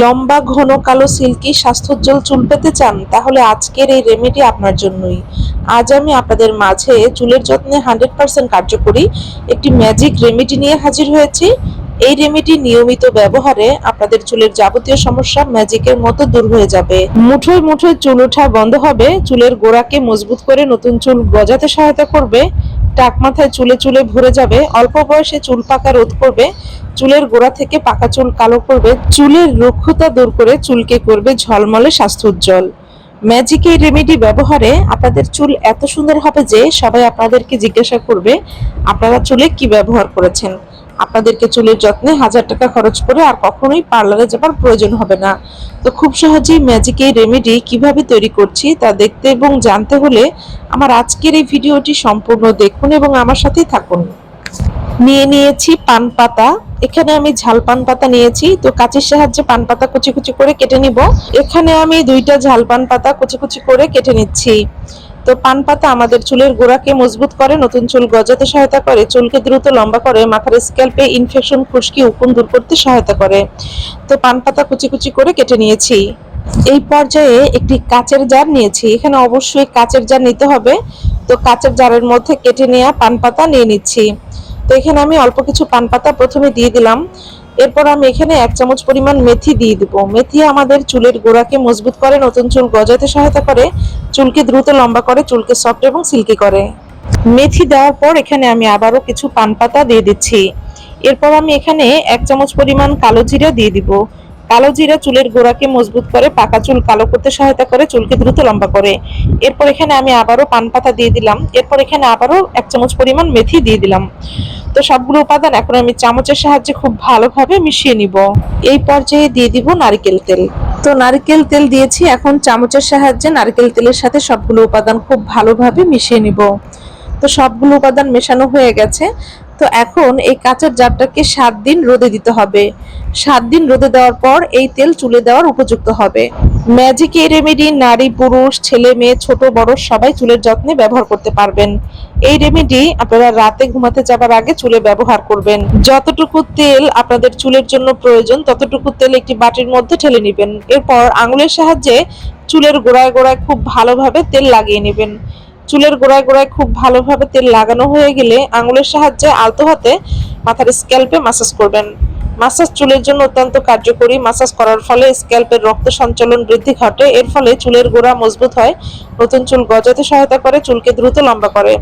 লম্বা, ঘন, কালো, সিল্কি, স্বাস্থ্যোজ্জ্বল চুল পেতে চান, তাহলে আজকের এই রেমেডি আপনার জন্যই। আজ আমি আপনাদের মাঝে চুলের যত্নে হান্ড্রেড পার্সেন্ট কার্যকরী একটি ম্যাজিক রেমেডি নিয়ে হাজির হয়েছি। এই রেমেডি নিয়মিত ব্যবহারে আপনাদের চুলের যাবতীয় সমস্যা ম্যাজিকের মতো দূর হয়ে যাবে। মুঠোয় মুঠোয় চুল ওঠা বন্ধ হবে। চুলের গোড়াকে মজবুত করে নতুন চুল গজাতে সহায়তা করবে। টাক মাথায় চুলে চুলে ভরে যাবে, অল্প বয়সে চুল পাকা রোধ করবে, চুলের গোড়া থেকে পাকা চুল কালো করবে, চুলের রক্ষতা দূর করে চুলকে করবে ঝলমলে স্বাস্থ্য উজ্জ্বল। ম্যাজিক এই রেমেডি ব্যবহারে আপনাদের চুল এত সুন্দর হবে যে সবাই আপনাদেরকে জিজ্ঞাসা করবে, আপনারা চুলে কি ব্যবহার করেছেন। আপনাদেরকে চুলের যত্নে হাজার টাকা খরচ করে আর কখনোই পার্লারে যাবার প্রয়োজন হবে না। তো খুব সহজেই ম্যাজিক এই রেমেডি কীভাবে তৈরি করছি তা দেখতে এবং জানতে হলে আমার আজকের এই ভিডিওটি সম্পূর্ণ দেখুন এবং আমার সাথেই থাকুন। নিয়ে নিয়েছি পান পাতা। এখানে আমি ঝাল পান পাতা নিয়েছি। তো কাঁচির সাহায্যে পান পাতা কুচি কুচি করে কেটে নিব। এখানে আমি দুইটা ঝাল পান পাতা কুচি কুচি করে কেটে নিচ্ছি। তো পান পাতা আমাদের চুলের গোড়াকে মজবুত করে, নতুন চুল গজাতে সহায়তা করে, চুলকে দ্রুত লম্বা করে, মাথার স্ক্যাল্পে ইনফেকশন খুশকি, উকুন দূর করতে সহায়তা করে। তো পান পাতা কুচি কুচি করে কেটে নিয়েছি। এই পর্যায়ে একটি কাচের জার নিয়েছি। এখানে অবশ্যই কাচের জার নিতে হবে। তো কাচের জারের মধ্যে কেটে নেওয়া পান পাতা নিয়ে নিচ্ছি। তো এখানে আমি অল্প কিছু পান পাতা প্রথমে দিয়ে দিলাম। এরপর আমি এখানে এক চামচ পরিমাণ মেথি দিয়ে দিব। মেথি আমাদের চুলের গোড়াকে মজবুত করে, নতুন চুল গজাতে সহায়তা করে, চুলকে দ্রুত লম্বা করে, চুলকে সফট এবং সিল্কি করে। মেথি দেওয়ার পর এখানে আমি আবারও কিছু পান পাতা দিয়ে দিচ্ছি। এরপর আমি এখানে এক চামচ পরিমাণ কালো জিরা দিয়ে দিব। কালো জিরা চুলের গোড়াকে মজবুত করে, পাকা চুল কালো করতে সহায়তা করে, চুলকে দ্রুত লম্বা করে। এরপর এখানে আমি আবারও পান পাতা দিয়ে দিলাম। এরপর এখানে আবারও এক চামচ পরিমাণ মেথি দিয়ে দিলাম। তো সবগুলো উপাদান এখন আমি চামচের সাহায্যে খুব ভালোভাবে মিশিয়ে নিব। এই পর্যায়ে দিয়ে দিব নারকেল তেল। তো নারকেল তেল দিয়েছি, এখন চামচের সাহায্যে নারকেল তেলের সাথে সবগুলো উপাদান খুব ভালোভাবে মিশিয়ে নিব। তো সবগুলো উপাদান মেশানো হয়ে গেছে। তো এখন এই কাঁচের জারটাকে সাত দিন রোদে দিতে হবে। সাত দিন রোদে দেওয়ার পর এই তেল চুলে দেওয়ার উপযুক্ত হবে। ম্যাজিক এই রেমেডি নারী, পুরুষ, ছেলে, মেয়ে, ছোট, বড় সবাই চুলের যত্নে ব্যবহার করতে পারবেন। এই রেমেডি আপনারা রাতে ঘুমাতে যাবার আগে চুলে ব্যবহার করবেন। যতটুকু তেল আপনাদের চুলের জন্য প্রয়োজন, ততটুকু তেল একটি বাটির মধ্যে ঠেলে নেবেন। এরপর আঙুলের সাহায্যে চুলের গোড়ায় গোড়ায় খুব ভালোভাবে তেল লাগিয়ে নেবেন। চুলের গোড়ায় গোড়ায় খুব ভালোভাবে তেল লাগানো হয়ে গেলে আঙুলের সাহায্যে আলতো হাতে মাথার স্ক্যাল্পে মাসাজ করবেন। মাসাজ চুলের জন্য অত্যন্ত কার্যকরী। মাসাজ করার ফলে স্ক্যাল্পের রক্ত সঞ্চালন বৃদ্ধি ঘটে। এর ফলে চুলের গোড়া মজবুত হয়, নতুন চুল গজাতে সহায়তা করে, চুলকে দ্রুত লম্বা করে।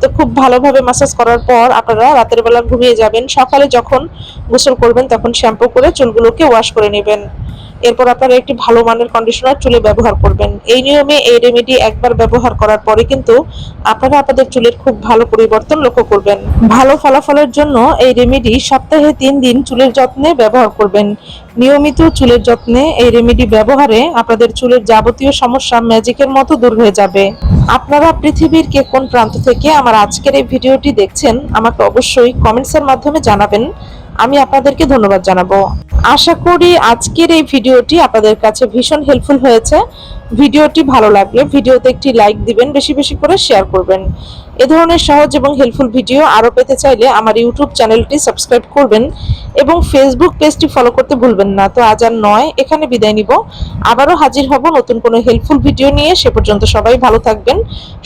তো খুব ভালোভাবে মাসাজ করার পর আপনারা রাতের বেলা ঘুমিয়ে যাবেন। সকালে যখন গোসল করবেন, তখন শ্যাম্পু করে চুলগুলোকে ওয়াশ করে নেবেন। এরপর আপনারা একটি ভালো মানের কন্ডিশনার চুলে ব্যবহার করবেন। এই নিয়মে এই রেমেডি একবার ব্যবহার করার পরে কিন্তু আপনারা আপনাদের চুলের খুব ভালো পরিবর্তন লক্ষ্য করবেন। ভালো ফলাফলের জন্য এই রেমেডি সপ্তাহে তিন দিন চুলের যত্নে ব্যবহার করবেন। নিয়মিত চুলের যত্নে এই রেমেডি ব্যবহারে আপনাদের চুলের যাবতীয় সমস্যা ম্যাজিকের মতো দূর হয়ে যাবে। আপনারা পৃথিবীর কে কোন প্রান্ত থেকে আমার আজকের এই ভিডিওটি দেখছেন, আমাকে অবশ্যই কমেন্টসের মাধ্যমে জানাবেন। আমি আপনাদেরকে ধন্যবাদ জানাব। আশা করি আজকের এই ভিডিওটি আপনাদের কাছে ভীষণ হেল্পফুল হয়েছে। ভিডিওটি ভালো লাগলে ভিডিওতে একটি লাইক দিবেন, বেশি বেশি করে শেয়ার করবেন। এ ধরনের সহজ এবং হেল্পফুল ভিডিও আরও পেতে চাইলে আমার ইউটিউব চ্যানেলটি সাবস্ক্রাইব করবেন এবং ফেসবুক পেজটি ফলো করতে ভুলবেন না। তো আজ আর নয়, এখানে বিদায় নিব। আবারও হাজির হব নতুন কোনো হেল্পফুল ভিডিও নিয়ে। সে পর্যন্ত সবাই ভালো থাকবেন,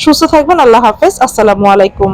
সুস্থ থাকবেন। আল্লাহ হাফেজ। আসসালামু আলাইকুম।